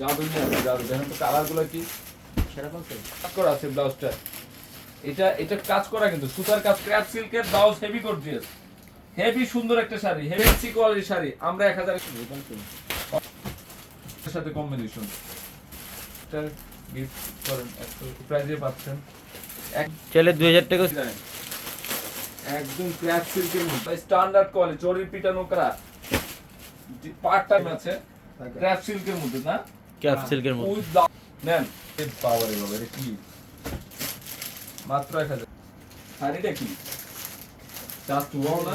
জাদু নিয়ে জাদু দেখেন তো কালার কি? সেরকম তো কাজ করা আছে ব্লাউজটা। এটা এটা কাজ করা কিন্তু সুতার কাজ ক্র্যাপ সিল্কের ব্লাউজ হেভি গর্জিয়াস হেভি সুন্দর একটা শাড়ি হেভি সি কোয়ালিটির শাড়ি। আমরা এক হাজার সাথে কম্বিনেশন এটা গিফট করেন একটু প্রাইজে পাচ্ছেন। এক চলে দুই হাজার টাকা একদম ক্র্যাপ সিল্কের মধ্যে স্ট্যান্ডার্ড কোয়ালিটি জরির পিটানো করা পার্ট টাইম আছে ক্র্যাপ সিল্কের মধ্যে না? ক্যাপ সিল্কের উইথ নেন পাওয়ারে কি? মাত্র এক হাজার। শাড়িটা কি? না?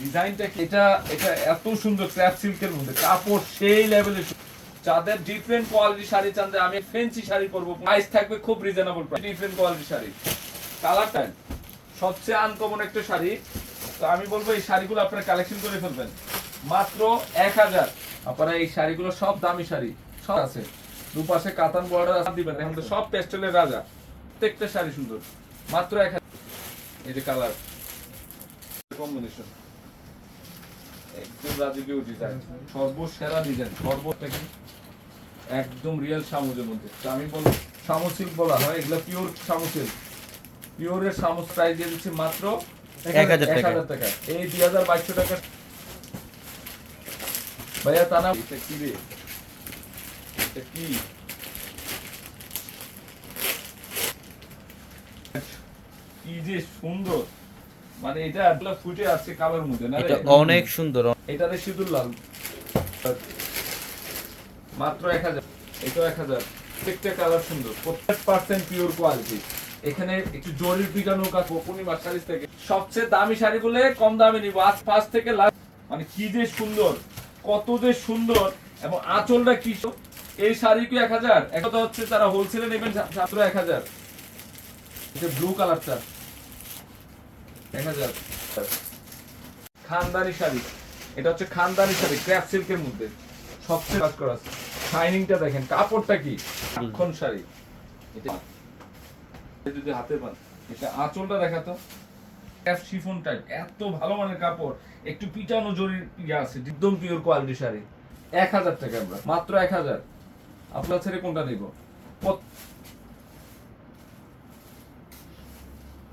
ডিজাইনটা এটা এটা এত সুন্দর সিল্কের মধ্যে। কাপড় সেই যাদের ডিফারেন্ট কোয়ালিটি শাড়ি চান আমি শাড়ি পরবো। প্রাইস থাকবে খুব reasonable price different quality sari. কালারটা সবচেয়ে আনকমন একটা শাড়ি। তো আমি বলব, এই শাড়িগুলো আপনারা কালেকশন করে ফেলবেন। মাত্র এক হাজার। আপনারা এই শাড়িগুলো সব দামি শাড়ি সব আছে। দুপাশে কাতান বর্ডার আছে দিবেন এখন তো সব পেস্টেলের রাজা। প্রত্যেকটা শাড়ি সুন্দর। মাত্র এক হাজার। এই যে কালার কম্বিনেশন একদম রাজকীয় ডিজাইন সর্বসেরা ডিজাইন সর্বটা কি? একদম রিয়েল সামুজের মধ্যে। আমি বলব সামুসিল বলা হয়। এগুলো পিওর সামুসিল পিওরের সামুস প্রাইস দিয়ে দিচ্ছি মাত্র এক হাজার টাকা। এই দুই হাজার বাইশশো টাকা ভাইয়া তা না। এটা কি রে? এটা কি? কি যে সুন্দর। মানে এটা ফুটে আছে কালোর মধ্যে না এটা অনেক সুন্দর। সিঁদুর লাল। মাত্র এক হাজার। এটাও এক হাজার। প্রত্যেকটা কালার সুন্দর। প্রত্যেক পার্সেন্ট পিওর কোয়ালিটি এখানে একটু জরির পিটানো কাজ পূর্ণিমা শাড়ি থেকে। সবচেয়ে দামি শাড়িগুলো কম দামে নিব। আজ ফার্স্ট থেকে লাস্ট মানে কি যে সুন্দর। কত যে সুন্দর এবং আঁচলটা কি এই শাড়ি কি এক হাজার? এক কথা হচ্ছে তারা হোলসেলে নেবেন ছাত্র এক হাজার। এটা ব্লু কালারটা এক হাজার। খানদানি শাড়ি। এটা হচ্ছে খানদানি শাড়ি ক্র্যাপ সিল্কের মধ্যে। সবচেয়ে কাজ করা আছে। শাইনিংটা দেখেন, কাপড়টা কি? এখন শাড়ি। এটা যদি হাতে পান, এটা আঁচলটা দেখাতো। শিফন টাইপ এত ভালো মানের কাপড় একটু পিটানো জরির ইয়ে আছে একদম পিওর কোয়ালিটি শাড়ি। এক হাজার টাকা আমরা মাত্র এক হাজার। আপনার ছেড়ে কোনটা নিব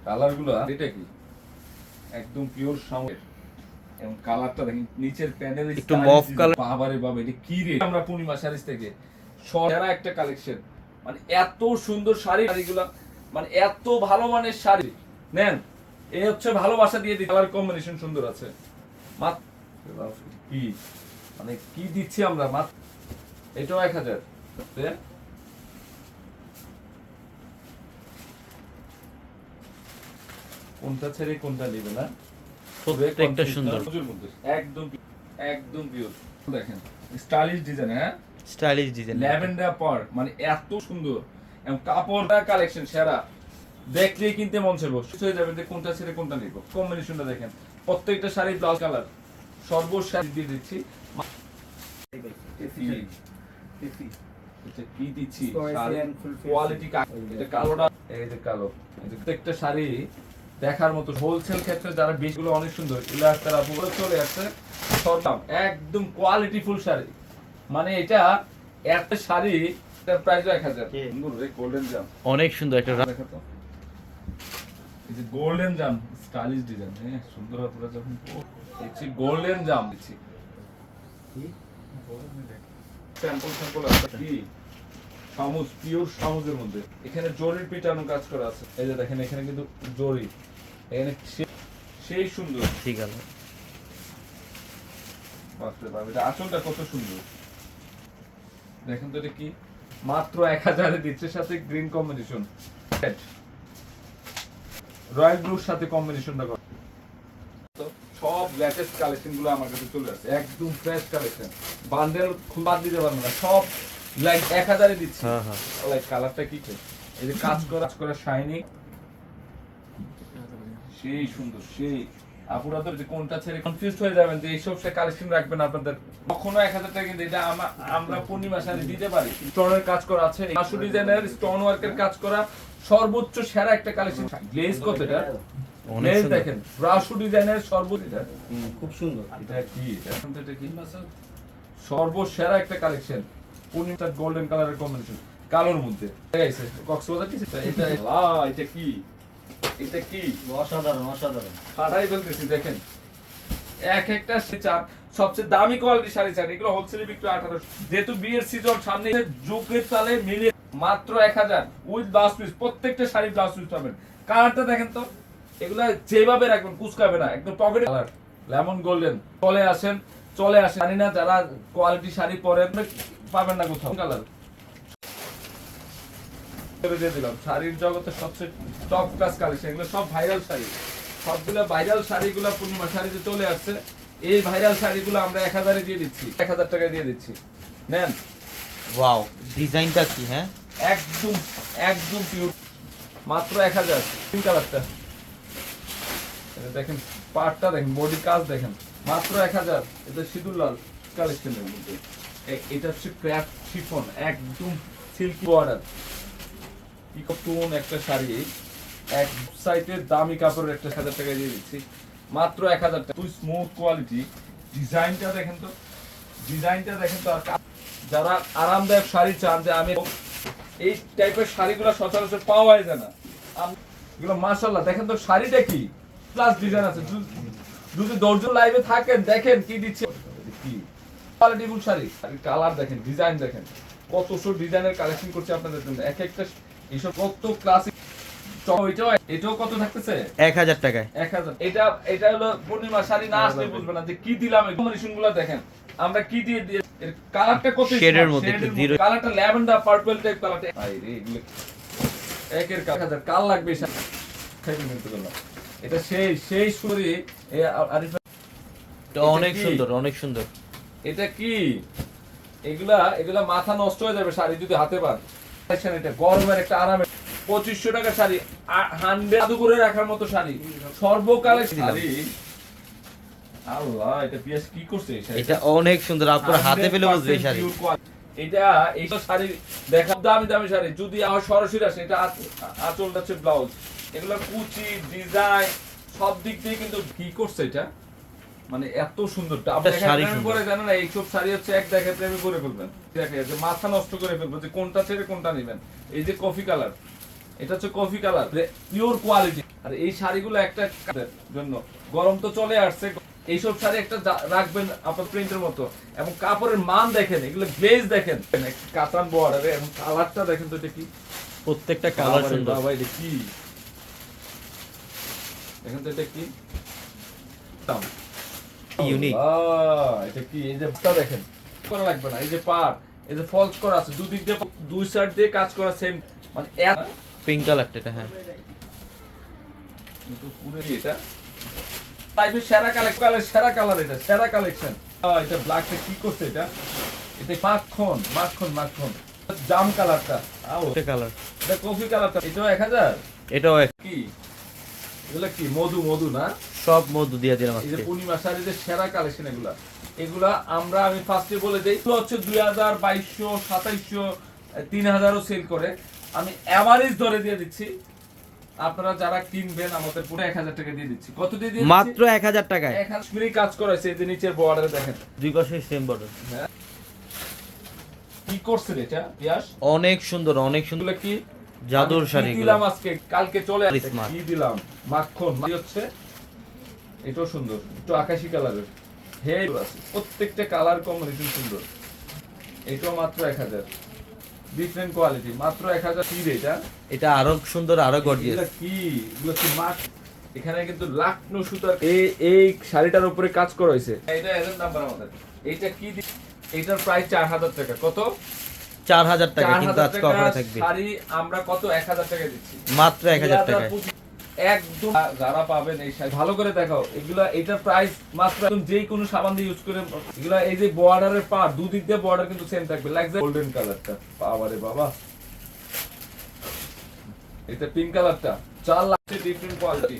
কালার এটা কি? একদম পিওর সামনের। এবং কালারটা দেখেন নিচের প্যানেল একটু mauve color। বাবারে বাবা এটা কি রে আমরা পূর্ণিমা শাড়ি থেকে সেরা একটা কালেকশন মানে এত সুন্দর শাড়ি শাড়িগুলো মানে এত ভালো মানের শাড়ি। নেন। এই হচ্ছে ভালোবাসা দিয়ে দিই কালার কম্বিনেশন সুন্দর আছে। মাত্র কি? মানে কি দিচ্ছি আমরা? মাত্র এটাও এক হাজার। কোনটা ছেড়ে কোনটা নেবে না? প্রত্যেকটা সুন্দর। একদম একদম পিওর দেখেন স্টাইলিশ ডিজাইন হ্যাঁ? স্টাইলিশ ডিজাইন ল্যাভেন্ডার পার মানে এত সুন্দর। এবং কাপড়টা কালেকশন সেরা। দেখলেই কিনতে মন চাইব। সুস্থ হয়ে যাবে যে কোনটা ছেড়ে কোনটা নিব। কম্বিনেশনটা দেখেন। প্রত্যেকটা শাড়ি ব্লাউজ কালার সর্বশাড়ি দিয়ে দিচ্ছি। কি দিচ্ছি? কোয়ালিটি এটা কালোটা এই যে কালো। প্রত্যেকটা শাড়ি দেখার মতো হোলসেল ক্ষেত্রে যারা অনেক সুন্দর। ইলাস তারা পুরো চলে আসছে। সরদাম একদম কোয়ালিটি ফুল শাড়ি। মানে এটা একটা শাড়ি প্রাইস এক হাজার। গোল্ডেন জাম অনেক সুন্দর একটা গোল্ডেন জাম স্টাইলিশ ডিজাইন হ্যাঁ সুন্দর পুরো যখন দেখছি গোল্ডেন জাম স্যাম্পল স্যাম্পল আছে। কি? সামুজ পিওর সামুজের মধ্যে। এখানে জরির পিটানো কাজ করা আছে। এই যে দেখেন এখানে কিন্তু জরি। এখানে সেই সুন্দর। ঠিক আছে। বাপরে বাপ এটা আঁচলটা কত সুন্দর। দেখেন তো এটা কি? মাত্র এক হাজারে দিচ্ছে সাথে গ্রিন কম্বিনেশন রয়্যাল ব্লুর সাথে কম্বিনেশনটা করা। সব লেটেস্ট কালেকশনগুলো আমার কাছে চলে আসছে। একদম ফ্রেশ কালেকশন বান্ডেল বাদ দিতে পারব না। সব লাইক এক হাজারে দিচ্ছি। হ্যাঁ হ্যাঁ। লাইক কালারটা কি এই যে কাজ করা কাজ করা শাইনি সেই সুন্দর সেই। আপুরা তো যে কোনটা ছেড়ে কনফিউজ হয়ে যাবেন যে এইসব সে কালেকশন রাখবেন আপনাদের। কখনো এক হাজার টাকা কিন্তু এটা আমা- আমরা পূর্ণিমা শাড়ি দিতে পারি। স্টোনের কাজ করা আছে। মাসু ডিজাইনের স্টোন ওয়ার্কের কাজ করা। সর্বোচ্চ সেরা একটা কালেকশন গ্লেজ কত এটা? অনেক গ্লেজ দেখেন ব্রাশু ডিজাইনের সর্বোচ্চ এটা। খুব সুন্দর। এটা কি এটা? কি সর্বসেরা একটা কালেকশন পূর্ণিমার গোল্ডেন কালারের কম্বিনেশন কালোর মধ্যে। দেখাইছে কক্সবাজার কি এটা এটা কি? এটা কি? অসাধারণ অসাধারণ। ফাটাই ফেলতেছি দেখেন। এক একটা চাপ সবচেয়ে দামি কোয়ালিটি শাড়ি চার। এগুলো হোলসেলে বিক্রি আঠারো যেহেতু বিয়ের সিজন সামনে যুগের তালে মিলে মাত্র এক হাজার। উইথ ব্লাউজ পিস প্রত্যেকটা শাড়ি ব্লাউজ পিস পাবেন। কালারটা দেখেন তো, এগুলা যেভাবে রাখবেন, কুচকাবে না, একদম পকেটে কালার লেমন গোল্ডেন চলে আসেন চলে আসেন। জানি না যারা কোয়ালিটি শাড়ি পরেন, পাবেন না কোথাও। কালার শাড়ির জগতে সবচেয়ে টপ ক্লাস কালেকশন এগুলো সব ভাইরাল শাড়ি। সবগুলো ভাইরাল শাড়িগুলো পূর্ণিমা শাড়িতে চলে আসছে। এই ভাইরাল শাড়িগুলো আমরা এক হাজারে দিয়ে দিচ্ছি। এক হাজার টাকায় দিয়ে দিচ্ছি। নেন। ওয়াও ডিজাইনটা কি হ্যাঁ? একদম একদম পিওর মাত্র এক হাজার। তিন কালারটা দেখেন পার্টটা দেখেন বডি কাজ দেখেন। মাত্র এক হাজার। এটা কালেকশনের মধ্যে। এটা হচ্ছে শিফন একদম সিল্কি বর্ডার একটা শাড়ি। এক দামি কাপড়ের একটা হাজার টাকা দিয়ে দিচ্ছি। মাত্র এক হাজার টাকা। স্মুথ কোয়ালিটি ডিজাইনটা দেখেন তো। ডিজাইনটা দেখেন তো আর যারা আরামদায়ক শাড়ি চান যে আমি এই টাইপের শাড়িগুলো সচরাচর পাওয়াই যায় না। এগুলো মাশাল্লাহ দেখেন তো শাড়িটা কি? প্লাস ডিজাইন আছে। যদি- দশজন লাইভে থাকেন দেখেন কি দিচ্ছে। কি? শাড়ি। কালার দেখেন ডিজাইন দেখেন। ডিজাইনের কালেকশন করছে আপনাদের জন্য। এক একটা এইসব কত ক্লাসিক এটাও এটাও কত থাকতেছে? এক হাজার টাকায়। এক হাজার। এটা এটা হলো পূর্ণিমা শাড়ি না আসলে বুঝবে না যে কি দিলাম কম্বিনেশনগুলো দেখেন। আমরা কি দিয়ে দিয়ে এর কালারটা কত এর মধ্যে একটু zero- কালারটা ল্যাভেন্ডার পার্পল টাইপ কালারটা আই রে এগুলো একের কাল কাল লাগবে খাইতে করলাম। এটা সেই সেই সুরি আরিফ এটা অনেক? সুন্দর অনেক সুন্দর। এটা কি? এগুলা এগুলা মাথা নষ্ট হয়ে যাবে শাড়ি যদি হাতে পান। এটা গরমের একটা আরামে। পঁচিশশো টাকা শাড়ি হান্ড্রেড করে রাখার মতো শাড়ি। সর্বকালে শাড়ি আল্লাহ এটা পিয়াস কি করছে এটা অনেক সুন্দর আপনার হাতে পেলে বুঝবে শাড়ি। এটা এইসব শাড়ি দেখা দামি দামি শাড়ি। যদি আমার সরাসরি আসে এটা আঁচলটা হচ্ছে ব্লাউজ এগুলো কুচি ডিজাইন সব দিক দিয়ে কিন্তু কি করছে এটা? মানে এত সুন্দর। পরে জানেন না এইসব শাড়ি হচ্ছে এক দেখে প্রেমে করে ফেলবেন। দেখে যে মাথা নষ্ট করে ফেলবেন যে কোনটা ছেড়ে কোনটা নেবেন। এই যে কফি কালার এটা হচ্ছে কফি কালার পিওর কোয়ালিটি আর এই শাড়িগুলো একটা জন্য। গরম তো চলে আসছে এইসব শাড়ি একটা রাখবেন আপনার প্রিন্টের মতো। এবং কাপড়ের মান দেখেন এগুলো গ্লেজ দেখেন। কাতান বর্ডারে এবং কালারটা দেখেন তো এটা কি? প্রত্যেকটা কালার সুন্দর। বাবা, এটা কি? দেখেন তো এটা কি? দাম। ইউনিক এটা কি? এই যে দেখেন করা লাগবে না। এই যে পার এই যে ফলস করা আছে দুদিক দিয়ে দুই সাইড দিয়ে কাজ করা সেম মানে পিঙ্ক কালারটা এটা হ্যাঁ। কিন্তু পুরো এটা লাইফের সেরা কালেকশন কালার সেরা কালার এটা সেরা কালেকশন এটা ব্ল্যাকটা কি করছে এটা? এটা মাখন মাখন মাখন জাম কালারটা আও। একটা কালার এটা কফি কালারটা এটাও এক হাজার? এটাও এক। কি? এগুলা কি? মধু মধু না? সব মধু দিয়ে দিলাম এই যে পূর্ণিমা শাড়িদের সেরা কালেকশন এগুলা। এগুলা আমরা আমি ফার্স্টে বলে দেই এগুলো হচ্ছে দুই হাজার বাইশশো সাতাইশশো তিন হাজারও সেল করে। আমি অ্যাভারেজ ধরে দিয়ে দিচ্ছি। আপনারা যারা কিনবেন আমাদের পুরো এক হাজার টাকা দিয়ে দিচ্ছি। কত দিয়ে দিয়ে মাত্র এক হাজার টাকায়। মিনিট কাজ করেছে এই যে নিচের বর্ডারে দেখেন। দুই পাশে সেম বর্ডার হ্যাঁ। কি করছে এটা পিয়াস? অনেক সুন্দর অনেক সুন্দর। কি? জাদুর শাড়ি দিলাম আজকে? কালকে চলে আসছে। কি দিলাম? মাখন। হচ্ছে এটাও সুন্দর। একটু আকাশি কালারের। হে আছে প্রত্যেকটা কালার কম্বিনেশন সুন্দর। এটাও মাত্র এক হাজার। ডিফারেন্ট কোয়ালিটি মাত্র এক হাজার কি এটা এটা আরও সুন্দর আরও গর্জিয়াস কি? এগুলো কি মাছ? এখানে কিন্তু লাকনো সুতার এই এই শাড়িটার উপরে কাজ করা হয়েছে। এটা এদের নাম্বার আমাদের। এইটা কি এইটার প্রাইস চার হাজার টাকা। কত? চার হাজার টাকা কিন্তু আজকে অফারে থাকবে। শাড়ি আমরা কত? এক হাজার টাকা দিচ্ছি। মাত্র এক হাজার টাকায়। একদম যারা পাবেন এই ভালো করে এগুলা প্রাইস মাত্র যেই কোনো সাবান দিয়ে ইউজ করে, এগুলা এই যে বর্ডারের পার দুদিক দিয়ে বর্ডার কিন্তু সেম থাকবে লাইক গোল্ডেন কালারটা বাবারে বাবা। এটা পিঙ্ক কালারটা চার লাখে ডিফারেন্ট কোয়ালিটি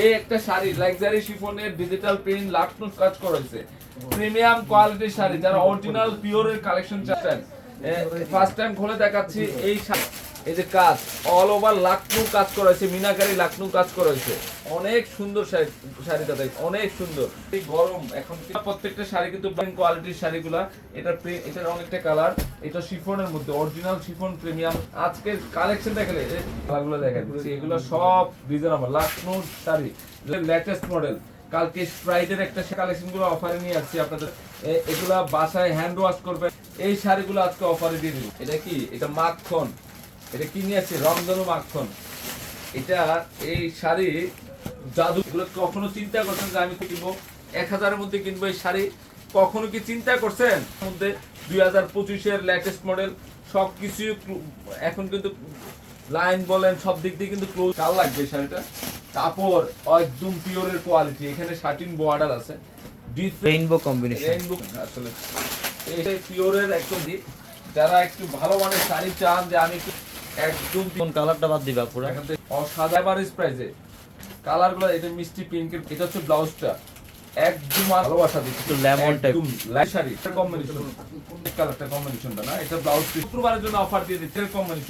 এই একটা শাড়ি লাক্সারি শিফনের ডিজিটাল প্রিন্ট লাখনো কাজ করা হয়েছে প্রিমিয়াম কোয়ালিটির শাড়ি, যারা অরিজিনাল পিওরের কালেকশন ফার্স্ট টাইম খুলে দেখাচ্ছি এই শাড়ি। এই যে কাজ অল ওভার লাকনু কাজ করা হয়েছে, মিনাকারি লাকনু কাজ করা হয়েছে। অনেক সুন্দর শাড়ি শাড়িটা দেখ, অনেক সুন্দর। এই গরম, এখন প্রত্যেকটা শাড়ি কিন্তু কোয়ালিটির শাড়িগুলা। এটা এটার অনেকটা কালার এটা শিফনের মধ্যে অরিজিনাল শিফন প্রিমিয়াম আজকের কালেকশন দেখালে কালারগুলো দেখেন এগুলো সব reasonable Lucknow sari latest model কালকে স্প্রাইডের একটা কালেকশনগুলো অফারে নিয়ে আসছি আপনাদের। এগুলা বাসায় হ্যান্ড ওয়াশ করবেন এই শাড়িগুলো আজকে অফারে দিয়ে দিব। এটা কি? এটা মাখন। এটা কি নিয়ে আসছে রমজানু মাখন। এটা এই শাড়ি জাদু কখনো চিন্তা করছেন যে আমি কিনবো? এক হাজারের মধ্যে কিনবো এই শাড়ি? কখনো কি চিন্তা করছেন? মধ্যে দুই হাজার পঁচিশের লেটেস্ট মডেল সব কিছু এখন কিন্তু লাইন বলেন সব দিক দিয়ে কিন্তু ক্লোজ কাল লাগবে এই শাড়িটা। কাপড় একদম পিওরের কোয়ালিটি এখানে শার্টিন বর্ডার আছে। রেইনবো কম্বিনেশন রেইনবো আসলে। এটা পিওরের একদম। যারা একটু ভালো মানের শাড়ি চান যে আমি একটু একদম কোন কালারটা বাদ দিবা পুরো? এখন থেকে অসাধারণ। এভারেজ প্রাইসে কালারগুলো এটা মিষ্টি পিঙ্কের এটা হচ্ছে ব্লাউজটা। একদম ভালোবাসা দিচ্ছি। তো লেমন টাইপ শাড়ি এটা কম্বিনেশন কালারটা কম্বিনেশনটা না এটা ব্লাউজ শুক্রবারের জন্য অফার দিয়ে দিচ্ছে কম্বিনেশন